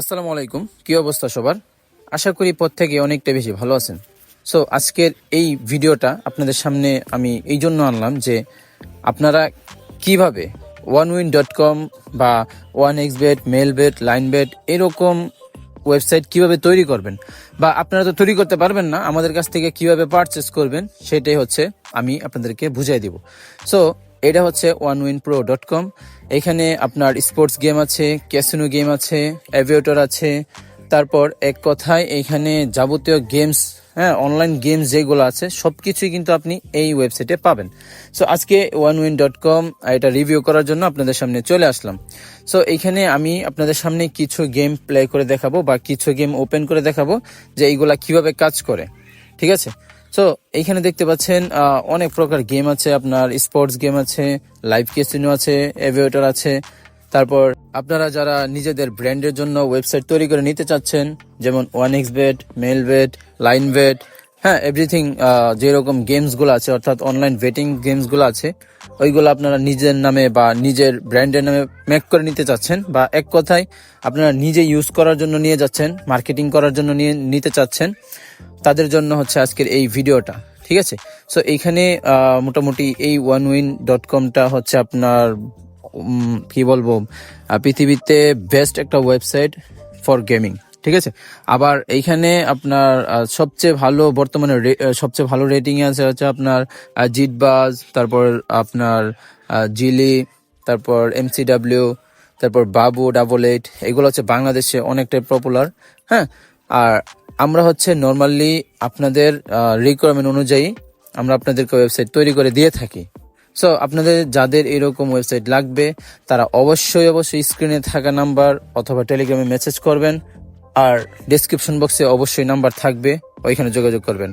আসসালামু আলাইকুম। কি অবস্থা সবার? আশা করি প্রত্যেকে অনেকটা বেশি ভালো আছেন। সো আজকের এই ভিডিওটা আপনাদের সামনে আমি এই জন্য আনলাম যে আপনারা কীভাবে ওয়ান উইন ডট কম বা one X bet Melbet Linebet এরকম ওয়েবসাইট কীভাবে তৈরি করবেন বা আপনারা তো তৈরি করতে পারবেন না, আমাদের কাছ থেকে কীভাবে পারচেস করবেন, সেটাই হচ্ছে আমি আপনাদেরকে বুঝাই দিব। সো এটা হচ্ছে one win pro dot com এখানে আপনার স্পোর্টস গেম আছে ক্যাসিনো গেম আছে অ্যাভিয়েটর আছে। তারপর এক কথায় এখানে যাবতীয় গেমস হ্যাঁ অনলাইন গেমস যেগুলো আছে সব কিছুই কিন্তু আপনি এই ওয়েবসাইটে পাবেন। সো আজকে ওয়ান উইন ডট কম এটা রিভিউ করার জন্য আপনাদের সামনে চলে আসলাম। সো এইখানে আমি আপনাদের সামনে কিছু গেম প্লে করে দেখাবো বা কিছু গেম ওপেন করে দেখাবো যে এইগুলা কীভাবে কাজ করে। ঠিক আছে? সো এইখানে দেখতে পাচ্ছেন অনেক প্রকার গেম আছে। আপনার স্পোর্টস গেম আছে লাইভ কেসিনো আছে এভিয়েটর আছে। তারপর আপনারা যারা নিজেদের ব্র্যান্ডের জন্য ওয়েবসাইট তৈরি করে নিতে চাচ্ছেন, যেমন one X bet Melbet Linebet হ্যাঁ এভরিথিং যেরকম গেমসগুলো আছে, অর্থাৎ অনলাইন বেটিং গেমসগুলো আছে, ওইগুলো আপনারা নিজের নামে বা নিজের ব্র্যান্ডের নামে মেক করে নিতে চাচ্ছেন বা এক কথায় আপনারা নিজে ইউজ করার জন্য নিয়ে যাচ্ছেন মার্কেটিং করার জন্য নিয়ে নিতে চাচ্ছেন, তাদের জন্য হচ্ছে আজকের এই ভিডিওটা, ঠিক আছে? সো এইখানে মোটামুটি এই ওয়ান উইন ডট কমটা হচ্ছে আপনার কি বলব পৃথিবীতে বেস্ট একটা ওয়েবসাইট ফর গেমিং ঠিক আছে? আবার এইখানে আপনার সবচেয়ে ভালো বর্তমানে সবচেয়ে ভালো রেটিং আছে হচ্ছে আপনার জিটবাজ তারপর আপনার জিলি, তারপর এমসিডাব্লিউ তারপর বাবু ডাবল এইট এগুলো হচ্ছে বাংলাদেশে অনেকটাই পপুলার হ্যাঁ? আর আমরা হচ্ছে নর্মালি আপনাদের রিকোয়ারমেন্ট অনুযায়ী আমরা আপনাদেরকে ওয়েবসাইট তৈরি করে দিয়ে থাকি। সো আপনাদের যাদের এরকম ওয়েবসাইট লাগবে, তারা অবশ্যই অবশ্যই স্ক্রিনে থাকা নাম্বার অথবা টেলিগ্রামে মেসেজ করবেন। আর ডিসক্রিপশন বক্সে অবশ্যই নাম্বার থাকবে ওইখানে যোগাযোগ করবেন।